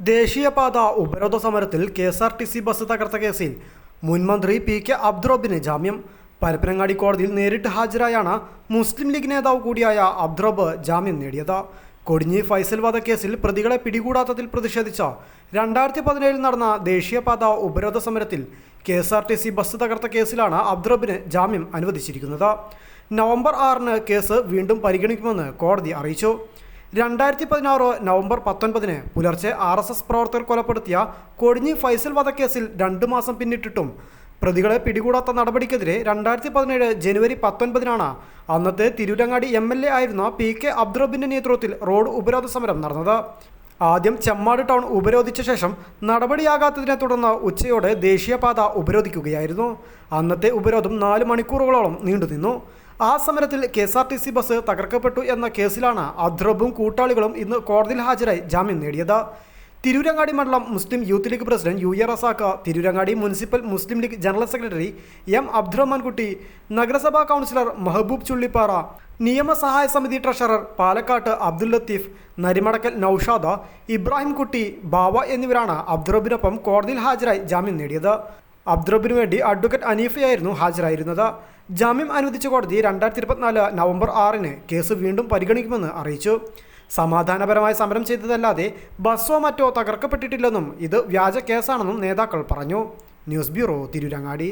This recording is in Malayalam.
ദേശീയപാത ഉപരോധ സമരത്തിൽ K S R T C bus തകർത്ത കേസിൽ മുൻ മന്ത്രി പി കെ അബ്ദുറബിന് ജാമ്യം. പരപ്പനങ്ങാടി കോടതിയിൽ നേരിട്ട് ഹാജരായാണ് മുസ്ലിം ലീഗ് നേതാവ് കൂടിയായ അബ്ദുറബ് ജാമ്യം നേടിയത്. കൊടിഞ്ഞി ഫൈസൽ വധക്കേസിൽ പ്രതികളെ പിടികൂടാത്തതിൽ പ്രതിഷേധിച്ച രണ്ടായിരത്തി പതിനേഴിൽ നടന്ന ദേശീയപാത ഉപരോധ സമരത്തിൽ K S R T C bus തകർത്ത കേസിലാണ് അബ്ദുറബിന് ജാമ്യം അനുവദിച്ചിരിക്കുന്നത്. നവംബർ ആറിന് കേസ് വീണ്ടും പരിഗണിക്കുമെന്ന് കോടതി അറിയിച്ചു. രണ്ടായിരത്തി പതിനാറ് നവംബർ പത്തൊൻപതിന് പുലർച്ചെ ആർ എസ് എസ് പ്രവർത്തകർ കൊലപ്പെടുത്തിയ കൊടിഞ്ഞി ഫൈസൽ വധക്കേസിൽ രണ്ടു മാസം പിന്നിട്ടിട്ടും. പ്രതികളെ പിടികൂടാത്ത നടപടിക്കെതിരെ രണ്ടായിരത്തി പതിനേഴ് ജനുവരി പത്തൊൻപതിനാണ് അന്നത്തെ തിരൂരങ്ങാടി എം എൽ എ ആയിരുന്ന പി കെ അബ്ദുറബിന്റെ നേതൃത്വത്തിൽ റോഡ് ഉപരോധ സമരം നടന്നത്. ആദ്യം ചെമ്മാട് ടൗൺ ഉപരോധിച്ച ശേഷം നടപടിയാകാത്തതിനെ തുടർന്ന് ഉച്ചയോടെ ദേശീയപാത ഉപരോധിക്കുകയായിരുന്നു. അന്നത്തെ ഉപരോധം നാല് മണിക്കൂറുകളോളം നീണ്ടുനിന്നു. ആ സമരത്തിൽ K S R T C bus തകർക്കപ്പെട്ടു എന്ന കേസിലാണ് അദ്രബും കൂട്ടാളികളും ഇന്ന് കോടതിയിൽ ഹാജരായി ജാമ്യം നേടിയത്. തിരൂരങ്ങാടി മണ്ഡലം Muslim youth league president U A Razak Tirurangadi municipal Muslim league general secretary M Abdurahmankutty നഗരസഭാ കൗൺസിലർ മെഹബൂബ് ചുള്ളിപ്പാറ നിയമസഹായ സമിതി ട്രഷറർ പാലക്കാട്ട് അബ്ദുൽ ലത്തീഫ് നരിമടക്കൽ നൌഷാദ ഇബ്രാഹിംകുട്ടി ബാവ എന്നിവരാണ് അബ്ദുറബിനൊപ്പം കോടതിയിൽ ഹാജരായി ജാമ്യം നേടിയത്. അബ്ദുറബിനു വേണ്ടി അഡ്വക്കേറ്റ് അനീഫയായിരുന്നു ഹാജരായിരുന്നത്. ജാമ്യം അനുവദിച്ച കോടതി രണ്ടായിരത്തി ഇരുപത്തിനാല് നവംബർ ആറിന് കേസ് വീണ്ടും പരിഗണിക്കുമെന്ന് അറിയിച്ചു. സമാധാനപരമായ സമരം ചെയ്തതല്ലാതെ ബസ്സോ മറ്റോ തകർക്കപ്പെട്ടിട്ടില്ലെന്നും ഇത് വ്യാജ കേസാണെന്നും നേതാക്കൾ പറഞ്ഞു. News bureau Tirurangadi.